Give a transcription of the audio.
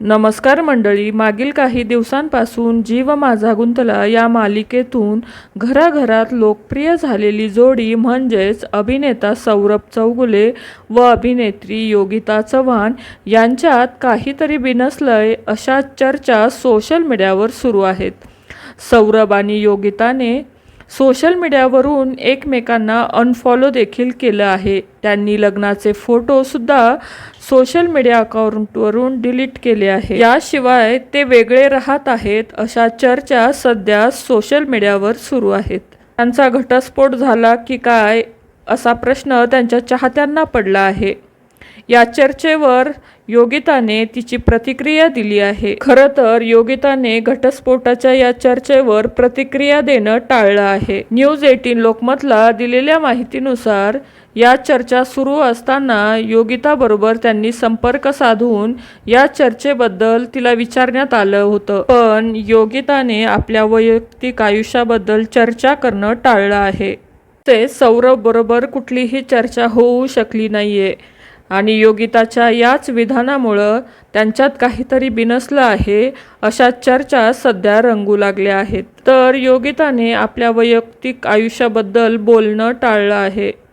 नमस्कार मंडळी मागील काही दिवसांपासून जीव माझा गुंतला या मालिकेतून घराघरात लोकप्रिय झालेली जोडी म्हणजेच अभिनेता सौरभ चौगुले व अभिनेत्री योगिता चव्हाण यांच्यात काहीतरी बिनसलंय अशा चर्चा सोशल मीडियावर सुरू आहेत. सौरभ आणि योगिताने सोशल मीडियावरून एकमेकांना अनफॉलो देखील केलं आहे. त्यांनी लग्नाचे फोटोसुद्धा सोशल मीडिया अकाउंटवरून डिलीट केले आहे. याशिवाय ते वेगळे राहत आहेत अशा चर्चा सध्या सोशल मीडियावर सुरू आहेत. त्यांचा घटस्फोट झाला की काय असा प्रश्न त्यांच्या चाहत्यांना पडला आहे. या चर्चेवर योगिताने तिची प्रतिक्रिया दिली आहे. खरं तर योगिताने घटस्फोटाच्या या चर्चेवर प्रतिक्रिया देणं टाळलं आहे. न्यूज एटीन लोकमतला दिलेल्या माहितीनुसार या चर्चा सुरू असताना योगिताबरोबर त्यांनी संपर्क साधून या चर्चेबद्दल तिला विचारण्यात आलं होतं. पण योगिताने आपल्या वैयक्तिक आयुष्याबद्दल चर्चा करणं टाळलं आहे. ते सौरभ बरोबर कुठलीही चर्चा होऊ शकली नाहीये. आणि योगिताच्या याच विधानामुळं त्यांच्यात काहीतरी बिनसलं आहे अशा चर्चा सध्या रंगू लागल्या आहेत. तर योगिताने आपल्या वैयक्तिक आयुष्याबद्दल बोलणं टाळलं आहे.